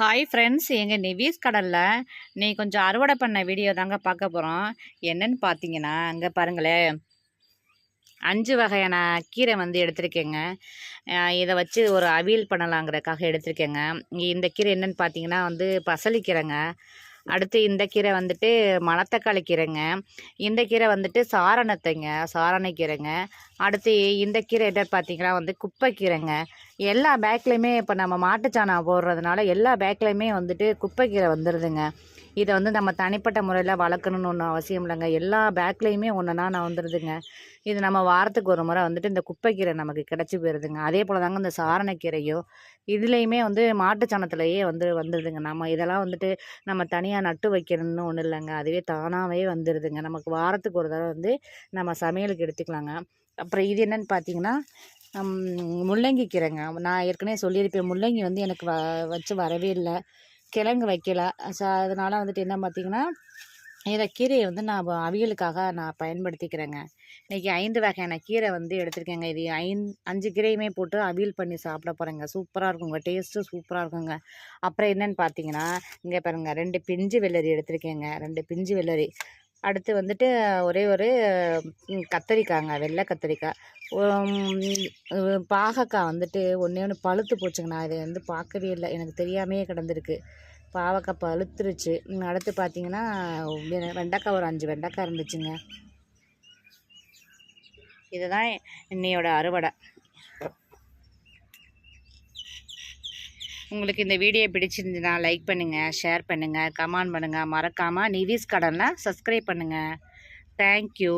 Hi friends எங்கள் நிவீஸ் கடலில். நீ கொஞ்சம் அறுவடை பண்ண வீடியோ தாங்க பார்க்க போகிறோம் என்னன்னு பார்த்தீங்கன்னா அங்கே பாருங்களேன் அஞ்சு வகையான கீரை வந்து எடுத்திருக்கேங்க. இதை வச்சு ஒரு அவியல் பண்ணலாங்கிறதுக்காக எடுத்திருக்கேங்க. இந்த கீரை என்னன்னு பார்த்தீங்கன்னா வந்து பசலிக்கீரைங்க. அடுத்து இந்த கீரை வந்துட்டு மணத்தக்காளி கீரைங்க. இந்த கீரை வந்துட்டு சாரணத்தைங்க சாரணக்கீரைங்க அடுத்து இந்த கீரை என்னன்னு பார்த்தீங்கன்னா வந்து குப்பைக்கீரைங்க. எல்லா பேக்லேயுமே இப்போ நம்ம மாட்டுச்சாணம் போடுறதுனால எல்லா பேக்லேயுமே வந்துட்டு குப்பைக்கீரை வந்துடுதுங்க இதை வந்து நம்ம தனிப்பட்ட முறையில் வளர்க்கணும்னு ஒன்றும் அவசியம் இல்லைங்க. எல்லா பேக்லேயுமே ஒன்றுனா நான் வந்துடுதுங்க இது நம்ம வாரத்துக்கு ஒரு முறை வந்துட்டு இந்த குப்பைக்கீரை நமக்கு கிடச்சி போயிடுதுங்க அதே போல் தாங்க இந்த சாரணக்கீரையோ இதுலேயுமே வந்து மாட்டுச்சாணத்துலேயே வந்து வந்துடுதுங்க நம்ம இதெல்லாம் வந்துட்டு நம்ம தனியாக நட்டு வைக்கணும்னு ஒன்றும் இல்லைங்க. அதுவே தானாகவே வந்துடுதுங்க நமக்கு வாரத்துக்கு ஒரு தடவை வந்து நம்ம சமையலுக்கு எடுத்துக்கலாங்க. அப்புறம் இது என்னன்னு பார்த்தீங்கன்னா முள்ளங்கி கீரைங்க. நான் ஏற்கனவே சொல்லியிருப்பேன். முள்ளங்கி வந்து எனக்கு வ வச்சு வரவே இல்லை. கிழங்கு வைக்கல. ஸோ அதனால் வந்துட்டு என்ன பார்த்தீங்கன்னா இந்த கீரையை வந்து நான் அவியலுக்காக நான் பயன்படுத்திக்கிறேங்க. இன்றைக்கி ஐந்து வகையான கீரை வந்து எடுத்திருக்கேங்க. இது ஐந்து அஞ்சு கீரையுமே போட்டு அவியல் பண்ணி சாப்பிட போகிறேங்க சூப்பராக இருக்குங்க. டேஸ்ட்டும் சூப்பராக இருக்குங்க. அப்புறம் என்னன்னு பார்த்தீங்கன்னா இங்கே பாருங்க. ரெண்டு பிஞ்சு வெள்ளரி எடுத்திருக்கேங்க. ரெண்டு பிஞ்சு வெள்ளரி. அடுத்து வந்துட்டு ஒரே ஒரு ம், கத்தரிக்காய்ங்க வெள்ளை கத்தரிக்காய் பாகக்காய் வந்துட்டு ஒன்றே ஒன்று பழுத்து போச்சுங்கண்ணா. இதை வந்து பார்க்கவே இல்லை. எனக்கு தெரியாமையே கிடந்திருக்கு. பாவக்காய் பழுத்துருச்சு. அடுத்து பார்த்தீங்கன்னா வெண்டைக்காய் ஒரு அஞ்சு வெண்டைக்காய் இருந்துச்சுங்க. இதுதான் இன்னையோட அறுவடை. உங்களுக்கு இந்த வீடியோ பிடிச்சிருந்துன்னா லைக் பண்ணுங்கள் ஷேர் பண்ணுங்கள் கமெண்ட் பண்ணுங்கள் மறக்காமல் நிவிஸ் கடனில் சப்ஸ்கிரைப் பண்ணுங்கள் தேங்க்யூ